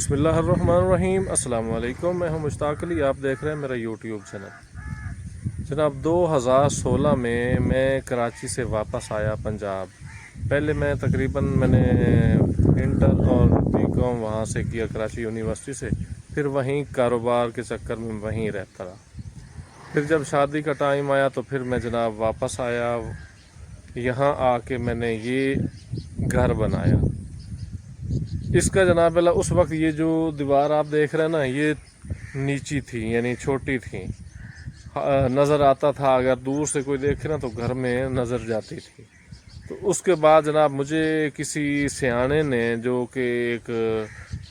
بسم اللہ الرحمن الرحیم۔ السلام علیکم، میں ہوں مشتاق علی، آپ دیکھ رہے ہیں میرا یوٹیوب چینل۔ جناب، دو ہزار سولہ میں میں کراچی سے واپس آیا پنجاب۔ پہلے میں تقریباً میں نے انٹر اور بی کام وہاں سے کیا کراچی یونیورسٹی سے، پھر وہیں کاروبار کے چکر میں وہیں رہتا رہا۔ پھر جب شادی کا ٹائم آیا تو پھر میں جناب واپس آیا۔ یہاں آ کے میں نے یہ گھر بنایا۔ اس کا جناب اللہ، اس وقت یہ جو دیوار آپ دیکھ رہے ہیں نا، یہ نیچی تھی یعنی چھوٹی تھی۔ ہاں، نظر آتا تھا، اگر دور سے کوئی دیکھے نا تو گھر میں نظر جاتی تھی۔ تو اس کے بعد جناب مجھے کسی سیانے نے، جو کہ ایک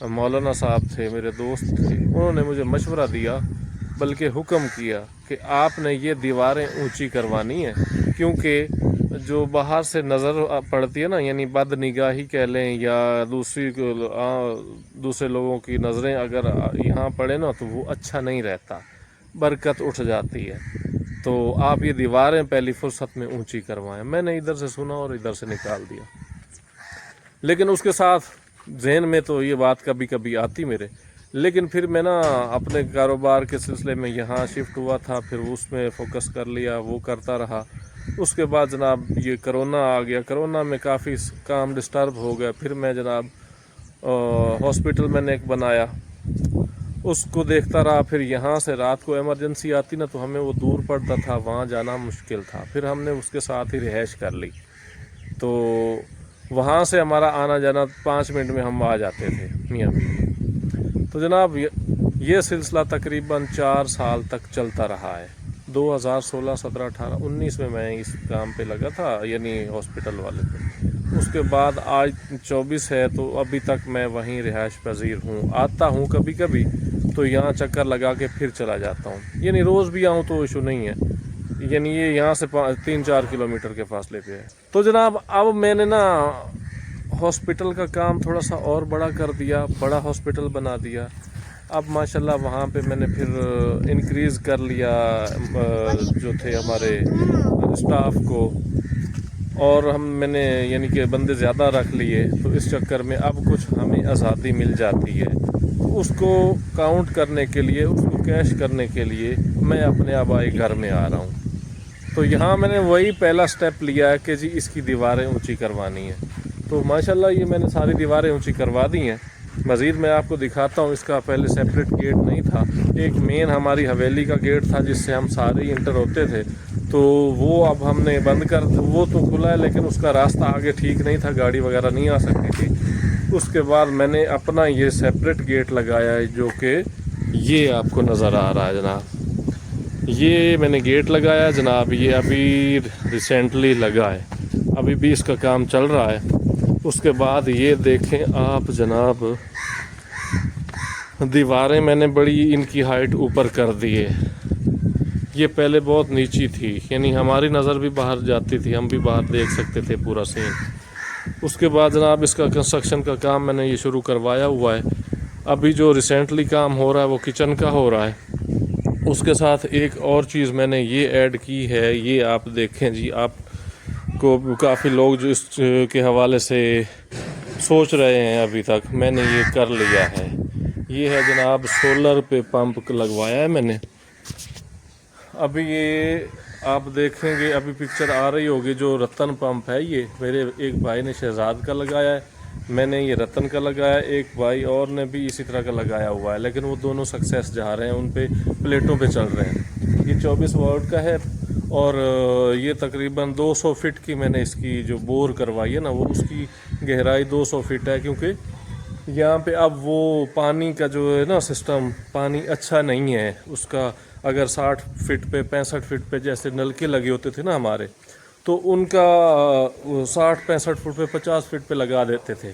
مولانا صاحب تھے، میرے دوست تھے، انہوں نے مجھے مشورہ دیا، بلکہ حکم کیا کہ آپ نے یہ دیواریں اونچی کروانی ہیں، کیونکہ جو باہر سے نظر پڑتی ہے نا یعنی بد نگاہی کہہ لیں یا دوسری دوسرے لوگوں کی نظریں اگر یہاں پڑے نا تو وہ اچھا نہیں رہتا، برکت اٹھ جاتی ہے۔ تو آپ یہ دیواریں پہلی فرصت میں اونچی کروائیں۔ میں نے ادھر سے سنا اور ادھر سے نکال دیا۔ لیکن اس کے ساتھ ذہن میں تو یہ بات کبھی کبھی آتی میرے۔ لیکن پھر میں نا اپنے کاروبار کے سلسلے میں یہاں شفٹ ہوا تھا، پھر اس میں فوکس کر لیا، وہ کرتا رہا۔ اس کے بعد جناب یہ کرونا آ گیا۔ کرونا میں کافی کام ڈسٹرب ہو گیا۔ پھر میں جناب ہاسپٹل میں نے ایک بنایا۔ اس کو دیکھتا رہا۔ پھر یہاں سے رات کو ایمرجنسی آتی نا تو ہمیں وہ دور پڑتا تھا، وہاں جانا مشکل تھا۔ پھر ہم نے اس کے ساتھ ہی رہائش کر لی۔ تو وہاں سے ہمارا آنا جانا پانچ منٹ میں ہم آ جاتے تھے، میاں تو جناب، یہ سلسلہ تقریباً چار سال تک چلتا رہا ہے۔ دو ہزار سولہ، سترہ، اٹھارہ، انیس میں میں اس کام پہ لگا تھا یعنی ہاسپٹل والے پہ۔ اس کے بعد آج چوبیس ہے، تو ابھی تک میں وہیں رہائش پذیر ہوں۔ آتا ہوں کبھی کبھی، تو یہاں چکر لگا کے پھر چلا جاتا ہوں۔ یعنی روز بھی آؤں تو ایشو نہیں ہے۔ یعنی یہ یہاں سے تین چار کلومیٹر کے فاصلے پہ ہے۔ تو جناب، اب میں نے نا ہاسپٹل کا کام تھوڑا سا اور بڑا کر دیا، بڑا ہاسپٹل بنا دیا۔ اب ماشاءاللہ وہاں پہ میں نے پھر انکریز کر لیا جو تھے ہمارے اسٹاف کو۔ اور ہم، میں نے یعنی کہ بندے زیادہ رکھ لیے، تو اس چکر میں اب کچھ ہمیں آزادی مل جاتی ہے۔ اس کو کاؤنٹ کرنے کے لیے، اس کو کیش کرنے کے لیے میں اپنے آبائی گھر میں آ رہا ہوں۔ تو یہاں میں نے وہی پہلا سٹیپ لیا ہے کہ جی اس کی دیواریں اونچی کروانی ہیں۔ تو ماشاءاللہ یہ میں نے ساری دیواریں اونچی کروا دی ہیں۔ مزید میں آپ کو دکھاتا ہوں، اس کا پہلے سیپریٹ گیٹ نہیں تھا۔ ایک مین ہماری حویلی کا گیٹ تھا، جس سے ہم سارے ہی انٹر ہوتے تھے۔ تو وہ اب ہم نے بند کر وہ تو کھلا ہے، لیکن اس کا راستہ آگے ٹھیک نہیں تھا۔ گاڑی وغیرہ نہیں آ سکتی تھی۔ اس کے بعد میں نے اپنا یہ سیپریٹ گیٹ لگایا ہے، جو کہ یہ آپ کو نظر آ رہا ہے، جناب۔ یہ میں نے گیٹ لگایا جناب۔ یہ ابھی ریسنٹلی لگا ہے۔ ابھی بھی اس کا کام چل رہا ہے۔ اس کے بعد یہ دیکھیں آپ جناب، دیواریں میں نے بڑی ان کی ہائٹ اوپر کر دی ہے۔ یہ پہلے بہت نیچی تھی یعنی ہماری نظر بھی باہر جاتی تھی، ہم بھی باہر دیکھ سکتے تھے پورا سین اس کے بعد جناب، اس کا کنسٹرکشن کا کام میں نے یہ شروع کروایا ہوا ہے۔ ابھی جو ریسنٹلی کام ہو رہا ہے، وہ کچن کا ہو رہا ہے۔ اس کے ساتھ ایک اور چیز میں نے یہ ایڈ کی ہے، یہ آپ دیکھیں جی آپ کو کافی لوگ جو اس کے حوالے سے سوچ رہے ہیں ابھی تک، میں نے یہ کر لیا ہے۔ یہ ہے جناب سولر پہ پمپ لگوایا ہے میں نے۔ ابھی یہ آپ دیکھیں گے، ابھی پکچر آ رہی ہوگی جو رتن پمپ ہے۔ یہ میرے ایک بھائی نے شہزاد کا لگایا ہے۔ میں نے یہ رتن کا لگایا ہے۔ ایک بھائی اور نے بھی اسی طرح کا لگایا ہوا ہے، لیکن وہ دونوں سکسیس جا رہے ہیں، ان پہ پلیٹوں پہ چل رہے ہیں۔ چوبیس وارڈ کا ہے اور یہ تقریباً دو سو فٹ کی میں نے اس کی جو بور کروائی ہے نا، وہ اس کی گہرائی دو سو فٹ ہے، کیونکہ یہاں پہ اب وہ پانی کا جو ہے نا سسٹم، پانی اچھا نہیں ہے۔ اس کا اگر ساٹھ فٹ پہ، پینسٹھ فٹ پہ جیسے نلکے لگے ہوتے تھے نا ہمارے، تو ان کا ساٹھ، پینسٹھ فٹ پہ، پچاس فٹ پہ لگا دیتے تھے۔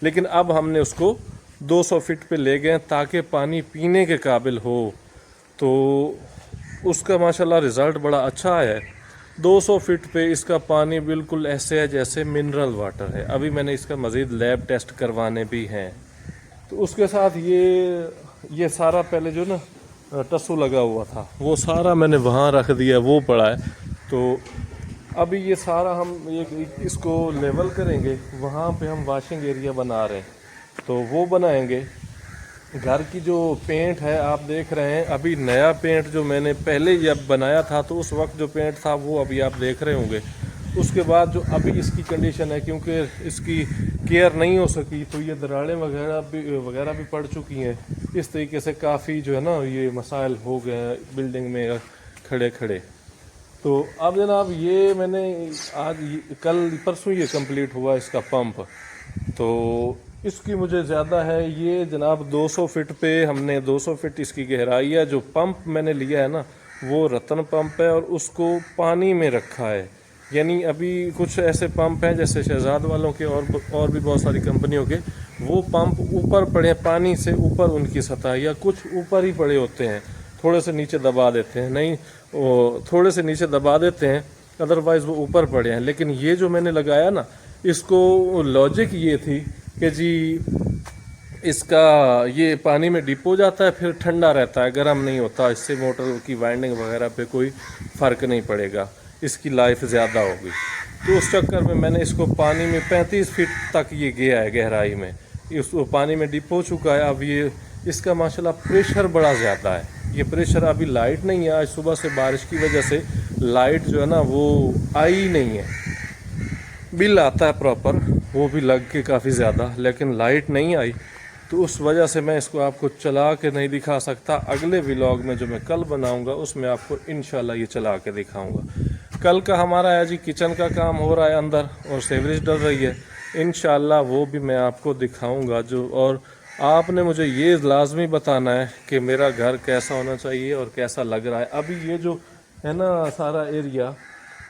لیکن اب ہم نے اس کو دو سو فٹ پہ لے گئے تاکہ پانی پینے کے قابل ہو۔ تو اس کا ماشاءاللہ رزلٹ بڑا اچھا ہے۔ دو سو فٹ پہ اس کا پانی بالکل ایسے ہے جیسے منرل واٹر ہے۔ ابھی میں نے اس کا مزید لیب ٹیسٹ کروانے بھی ہیں۔ تو اس کے ساتھ یہ یہ سارا پہلے جو نا، ٹسو لگا ہوا تھا۔ وہ سارا میں نے وہاں رکھ دیا، وہ پڑا ہے۔ تو ابھی یہ سارا ہم ایک اس کو لیول کریں گے۔ وہاں پہ ہم واشنگ ایریا بنا رہے ہیں۔ تو وہ بنائیں گے۔ گھر کی جو پینٹ ہے، آپ دیکھ رہے ہیں، ابھی نیا پینٹ جو میں نے پہلے جب بنایا تھا، تو اس وقت جو پینٹ تھا، وہ ابھی آپ دیکھ رہے ہوں گے۔ اس کے بعد جو ابھی اس کی کنڈیشن ہے، کیونکہ اس کی کیئر نہیں ہو سکی، تو یہ دراڑیں وغیرہ بھی وغیرہ بھی پڑ چکی ہیں۔ اس طریقے سے کافی جو ہے نا، یہ مسائل ہو گئے ہیں بلڈنگ میں کھڑے کھڑے۔ تو اب جناب، یہ میں نے آج کل، پرسوں یہ کمپلیٹ ہوا اس کا پمپ تو اس کی مجھے زیادہ ہے، یہ جناب دو سو فٹ پہ ہم نے دو سو فٹ اس کی گہرائی ہے، جو پمپ میں نے لیا ہے نا، وہ رتن پمپ ہے اور اس کو پانی میں رکھا ہے۔ یعنی ابھی کچھ ایسے پمپ ہیں جیسے شہزاد والوں کے اور اور بھی بہت ساری کمپنیوں کے، وہ پمپ اوپر پڑے پانی سے اوپر ان کی سطح یا کچھ اوپر ہی پڑے ہوتے ہیں۔ تھوڑے سے نیچے دبا دیتے ہیں، نہیں تھوڑے سے نیچے دبا دیتے ہیں ادروائز وہ اوپر پڑے ہیں۔ لیکن یہ جو میں نے لگایا نا، اس کو لاجک یہ تھی کہ جی اس کا یہ پانی میں ڈپ ہو جاتا ہے، پھر ٹھنڈا رہتا ہے، گرم نہیں ہوتا، اس سے موٹر کی وائنڈنگ وغیرہ پہ کوئی فرق نہیں پڑے گا، اس کی لائف زیادہ ہوگی۔ تو اس چکر میں میں نے اس کو پانی میں پینتیس فٹ تک یہ گیا ہے، گہرائی میں۔ اس کو پانی میں ڈپ ہو چکا ہے، اب یہ، اس کا ماشاء اللہ پریشر بڑا زیادہ ہے۔ یہ پریشر ابھی لائٹ نہیں ہے، آج صبح سے بارش کی وجہ سے لائٹ جو ہے نا وہ آئی نہیں ہے۔ بل آتا ہے پراپر۔ وہ بھی لگ کے کافی زیادہ، لیکن لائٹ نہیں آئی۔ تو اس وجہ سے میں اس کو آپ کو چلا کے نہیں دکھا سکتا۔ اگلے ولاگ میں جو میں کل بناؤں گا، اس میں آپ کو انشاءاللہ یہ چلا کے دکھاؤں گا۔ کل کا ہمارا ہے جی کچن کا کام ہو رہا ہے اندر اور سیوریج ڈر رہی ہے۔ انشاءاللہ وہ بھی میں آپ کو دکھاؤں گا جو، اور آپ نے مجھے یہ لازمی بتانا ہے کہ میرا گھر کیسا ہونا چاہیے اور کیسا لگ رہا ہے۔ ابھی یہ جو ہے نا سارا ایریا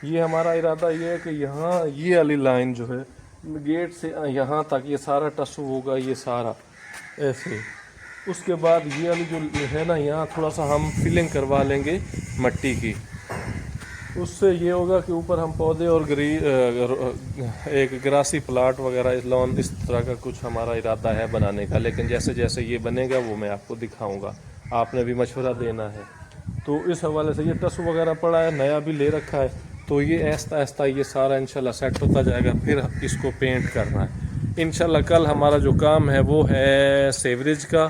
یہ ہمارا ارادہ یہ ہے کہ یہاں یہ علی لائن جو ہے گیٹ سے یہاں تک یہ سارا ٹسو ہوگا، یہ سارا۔ ایسے۔ اس کے بعد یہ علی جو ہے نا، یہاں تھوڑا سا ہم فلنگ کروا لیں گے مٹی کی۔ اس سے یہ ہوگا کہ اوپر ہم پودے اور گری ایک گراسی پلاٹ وغیرہ لون اس طرح کا کچھ ہمارا ارادہ ہے بنانے کا۔ لیکن جیسے جیسے یہ بنے گا، وہ میں آپ کو دکھاؤں گا۔ آپ نے بھی مشورہ دینا ہے۔ تو اس حوالے سے یہ ٹس وغیرہ پڑا ہے، نیا بھی لے رکھا ہے۔ تو یہ ایستا ایستا یہ سارا انشاءاللہ سیٹ ہوتا جائے گا، پھر اس کو پینٹ کرنا ہے۔ انشاءاللہ کل ہمارا جو کام ہے وہ ہے سیوریج کا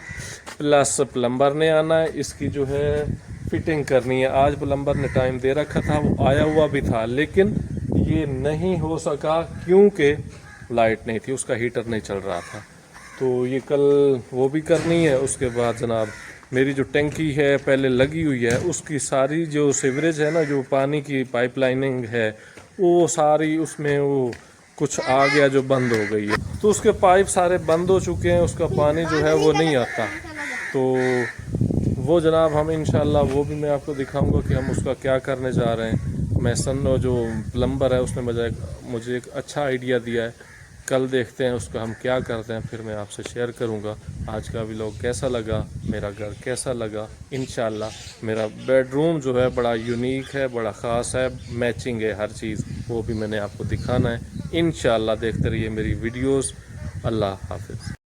پلس پلمبر نے آنا ہے۔ اس کی جو ہے فٹنگ کرنی ہے۔ آج پلمبر نے ٹائم دے رکھا تھا، وہ آیا ہوا بھی تھا، لیکن یہ نہیں ہو سکا کیونکہ لائٹ نہیں تھی، اس کا ہیٹر نہیں چل رہا تھا۔ تو یہ کل وہ بھی کرنی ہے، اس کے بعد جناب میری جو ٹینکی ہے، پہلے لگی ہوئی ہے، اس کی ساری جو سیوریج ہے نا، جو پانی کی پائپ لائننگ ہے، وہ ساری اس میں وہ کچھ آ گیا جو بند ہو گئی ہے۔ تو اس کے پائپ سارے بند ہو چکے ہیں، اس کا پانی جو ہے وہ نہیں آتا۔ تو وہ جناب، ہم انشاءاللہ وہ بھی میں آپ کو دکھاؤں گا کہ ہم اس کا کیا کرنے جا رہے ہیں۔ میں سنو جو پلمبر ہے، اس نے مجھے مجھے ایک اچھا آئیڈیا دیا ہے۔ کل دیکھتے ہیں اس کو ہم کیا کرتے ہیں، پھر میں آپ سے شیئر کروں گا۔ آج کا ویلوگ کیسا لگا؟ میرا گھر کیسا لگا؟ انشاءاللہ میرا بیڈ روم جو ہے بڑا یونیک ہے، بڑا خاص ہے میچنگ ہے ہر چیز۔ وہ بھی میں نے آپ کو دکھانا ہے۔ انشاءاللہ دیکھتے رہیے میری ویڈیوز اللہ حافظ۔